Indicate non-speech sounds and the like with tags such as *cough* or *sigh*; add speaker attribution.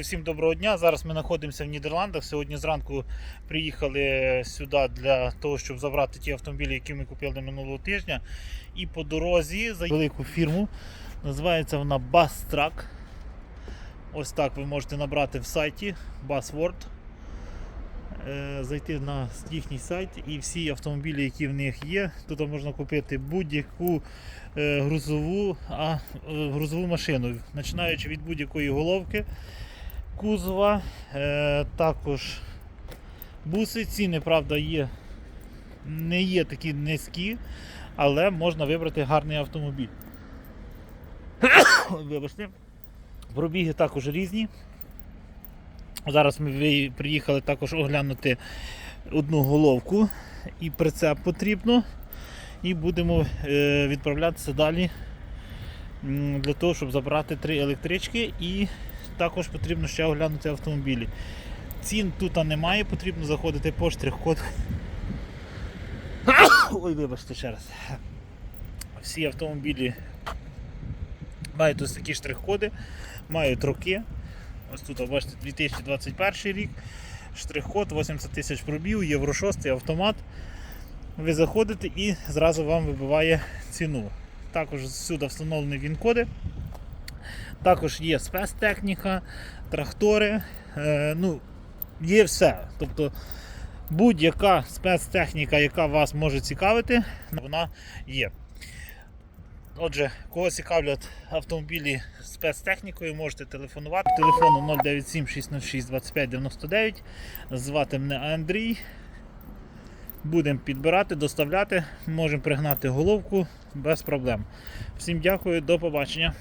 Speaker 1: Всім доброго дня. Зараз ми знаходимося в Нідерландах. Сьогодні зранку приїхали сюди для того, щоб забрати ті автомобілі, які ми купили минулого тижня. І по дорозі за велику фірму. Називається вона Bastrack. Ось так ви можете набрати в сайті Busworld. Е, Зайти на їхній сайт і всі автомобілі, які в них є. Тут можна купити будь-яку е, грузову, а, е, грузову машину, починаючи від будь-якої головки кузова, е, також буси. Ціни, правда, є, не є такі низькі, але можна вибрати гарний автомобіль. *coughs* Вибачте. Пробіги також різні. Зараз ми приїхали також оглянути одну головку і прицеп потрібно. І будемо е, відправлятися далі для того, щоб забрати три електрички і також потрібно ще оглянути автомобілі. Цін тут немає, потрібно заходити по штрих-код. *coughs* Ой, вибачте ще раз. Всі автомобілі мають ось такі штрих-коди, мають роки. Ось тут, бачите, 2021 рік, штрих-код, 80 тисяч пробів, євро 6 автомат. Ви заходите і зразу вам вибиває ціну. Також сюди встановлені він-коди. Також є спецтехніка, трактори, е, ну, є все. Тобто будь-яка спецтехніка, яка вас може цікавити, вона є. Отже, кого цікавлять автомобілі спецтехнікою, можете телефонувати. Телефону 097 606 25 99. Звати мене Андрій. Будемо підбирати, доставляти, можемо пригнати головку без проблем. Всім дякую, до побачення.